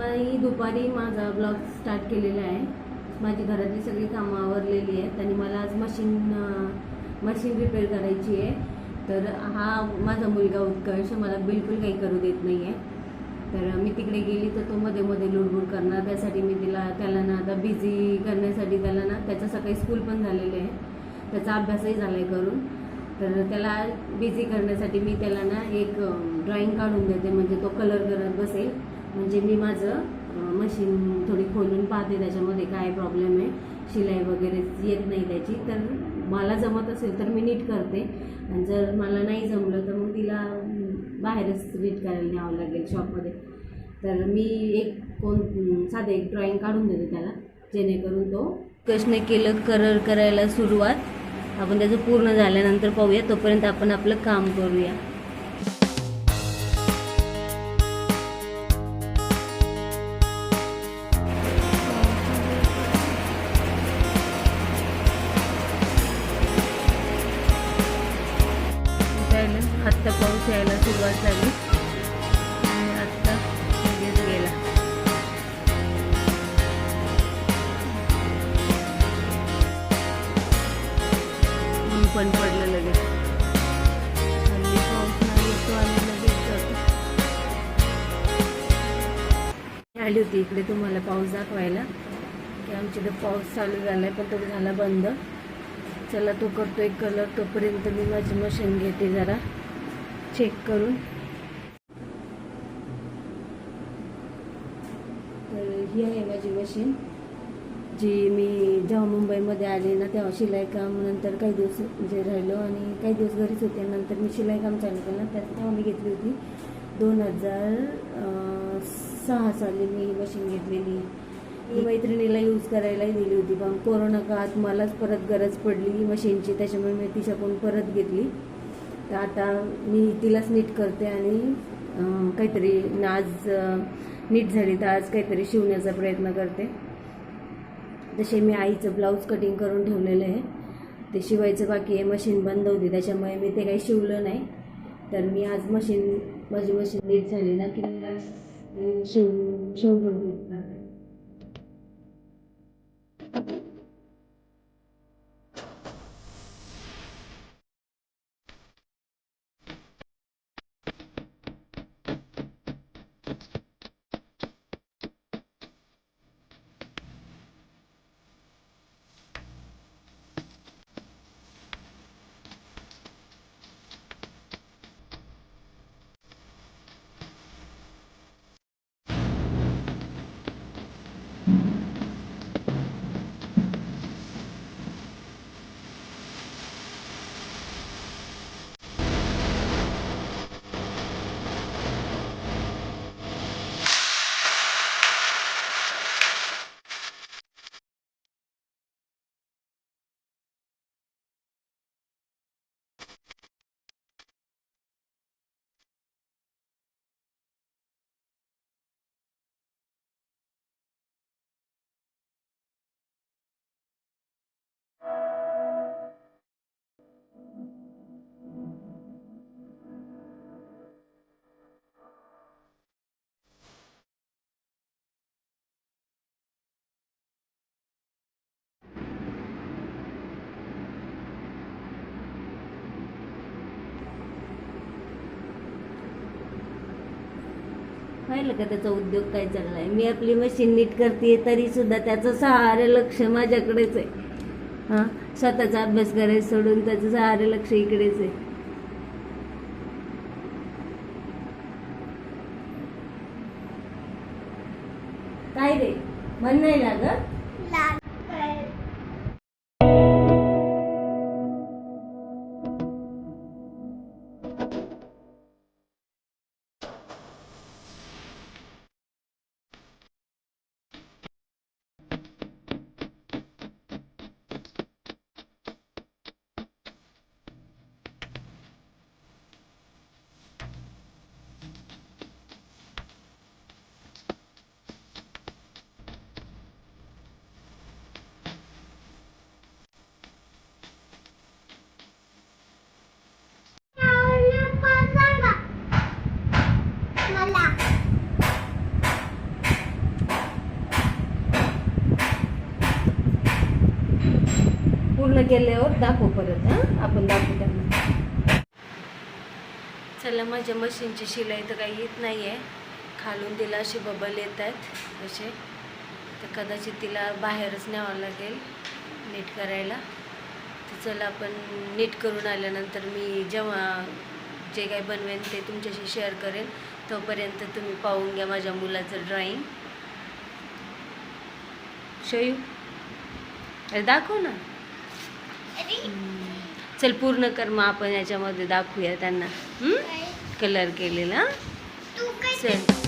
मी दुपारी माझा blog start केलेला आहे. माझी घरातली सगळी कामं आवरलेली आहेत आणि मला आज मशीन मशीन रिपेअर करायची आहे. तर हा माझा मुलगा उत्कर्ष मला बिलकुल काही करू देत नाही आहे तर मी तिकडे गेली तर तो मध्ये मध्ये लुडबुड करणार. त्यासाठी मी तिला त्याला ना आता बिझी करण्यासाठी त्याला ना त्याचं सकाळी स्कूल पण झालेलं आहे. त्याचा अभ्यासही झाला आहे करून. तर त्याला बिझी करण्यासाठी मी त्याला ना एक ड्रॉइंग काढून देते. म्हणजे तो कलर करत बसेल. म्हणजे मी माझं मशीन थोडी खोलून पाहते त्याच्यामध्ये काय प्रॉब्लेम आहे शिलाई वगैरे येत नाही त्याची. तर मला जमत असेल तर मी नीट करते. आणि जर मला नाही जमलं तर मग तिला बाहेरच नीट करायला न्यावं लागेल शॉपमध्ये तर मी एक कोण साधे साधं एक ड्रॉइंग काढून देते त्याला जेणेकरून तो कशने केलं करर करायला सुरुवात. आपण त्याचं पूर्ण झाल्यानंतर पाहूया तोपर्यंत आपण आपलं काम करूया. आत्ता पाऊस यायला सुरुवात झाली. आणि आत्ता लगेच गेला. ऊन पण पडलं लगेच. हल्ली पाऊस नाही येतो आणि लगेच जातो. आली होती इकडे तुम्हाला पाऊस दाखवायला. की आमच्या इथं पाऊस चालू झाला आहे पण तो झाला बंद. चला तो करतो एक कलर तोपर्यंत मी माझी मशीन घेते जरा. चेक करून. तर ही आहे माझी मशीन जी मी जेव्हा मुंबईमध्ये आले ना तेव्हा शिलाई काम नंतर काही दिवस म्हणजे राहिलो आणि काही दिवस घरीच होते. नंतर मी शिलाई काम चालू केलं. त्यात तेव्हा मी घेतली होती दोन हजार सहा साली मी ही मशीन घेतलेली. ही मैत्रिणीला यूज करायलाही दिली होती पण कोरोना काळात मलाच परत गरज पडली मशीनची त्याच्यामुळे मी तिच्याकडून परत घेतली. तर आता मी तिलाच नीट करते आणि काहीतरी आज नीट झाली तर आज काहीतरी शिवण्याचा प्रयत्न करते. जसे मी आईचं ब्लाऊज कटिंग करून ठेवलेलं आहे. ते शिवायचं बाकी आहे. मशीन बंद होती. त्याच्यामुळे मी ते काही शिवलं नाही. तर मी आज मशीन माझी मशीन नीट झाली ना की शिव शिवून पाहिलं का त्याचा उद्योग काय आहे मी आपली मशीन नीट करते तरी सुद्धा त्याचं सहारे लक्ष माझ्याकडेच आहे. हा? स्वतःचा अभ्यास करायचं सोडून त्याचं सहारे लक्ष इकडेच आहे. काय रे? म्हण नाही लागत? पूर्ण गेल्यावर दाखव परत हां. आपण दाखवू त्यांना. चला माझ्या मशीनची शिलाई तर काही येत नाही आहे खालून तिला असे बबल येत आहेत असे. तर कदाचित तिला बाहेरच न्यावं लागेल नीट करायला. तर चला आपण नीट करून आल्यानंतर मी जेव्हा जे काही बनवेन ते तुमच्याशी शेअर करेन. तोपर्यंत तुम्ही पाहून घ्या माझ्या मुलाचं ड्रॉइंग. शयू अरे दाखव ना. चल पूर्ण कर मग आपण याच्यामध्ये दाखवूया त्यांना. कलर केलेला चल.